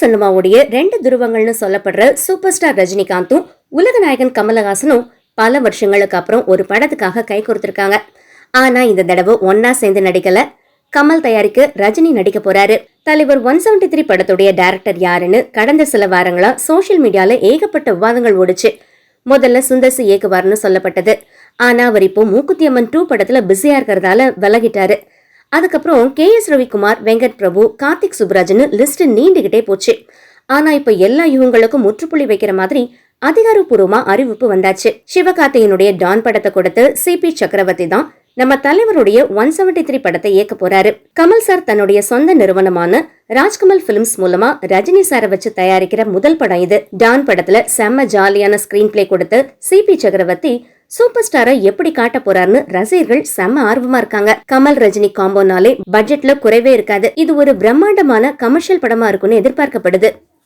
சினிமாவுடைய ரெண்டு துருவங்கள்னு சொல்லப்படுற super star ரஜினிகாந்தும் உலக நாயகன் கமலஹாசனும் பல வருஷங்களுக்கு அப்புறம் ஒரு படத்துக்காக கை கொடுத்துருக்காங்க. ஆனா இந்த தடவை ஒன்னா சேர்ந்து நடிக்கல. கமல் தயாரிக்க ரஜினி நடிக்க போறாரு. தலைவர் ஒன் செவன்டி த்ரீ படத்துடைய டைரக்டர் யாருன்னு கடந்த சில வாரங்களா சோஷியல் மீடியால ஏகப்பட்ட விவாதங்கள் ஓடுச்சு. முதல்ல சுந்தர்சி இயக்குவார்னு சொல்லப்பட்டது. ஆனா அவர் இப்போ மூக்குத்தியம்மன் டூ படத்துல பிஸியா இருக்கிறதால விலகிட்டாரு. அதுக்கப்புறம் கே எஸ் ரவிக்குமார் வெங்கட் பிரபு கார்த்திக் சுப்ராஜ்னு லிஸ்ட் நீண்டுகிட்டே போச்சு. ஆனா இப்ப எல்லா யுகங்களுக்கும் முற்றுப்புள்ளி வைக்கிற மாதிரி அதிகாரப்பூர்வமா அறிவிப்பு வந்தாச்சு. சிவகார்த்திகனுடைய டான் படத்தை கொடுத்து சிபி சக்கரவர்த்தி தான் நம்ம தலைவருடைய ஒன் செவன்டி த்ரீ படத்தை இயக்க போறாரு. கமல் சார் தன்னுடைய சொந்த நிறுவனமான ராஜ்கமல் பிலிம்ஸ் மூலமா ரஜினி சாரை வச்சு தயாரிக்கிற முதல் படம் இது. டான் படத்துல செம்ம ஜாலியான ஸ்கிரீன் பிளே கொடுத்து சிபி சக்கரவர்த்தி சூப்பர் ஸ்டாரை எப்படி காட்ட போறாருன்னு ரசிகர்கள் செம்ம ஆர்வமா இருக்காங்க. கமல் ரஜினி காம்போனாலே பட்ஜெட்ல குறைவே இருக்காது. இது ஒரு பிரம்மாண்டமான கமர்ஷியல் படமா இருக்கும்னு எதிர்பார்க்கப்படுது.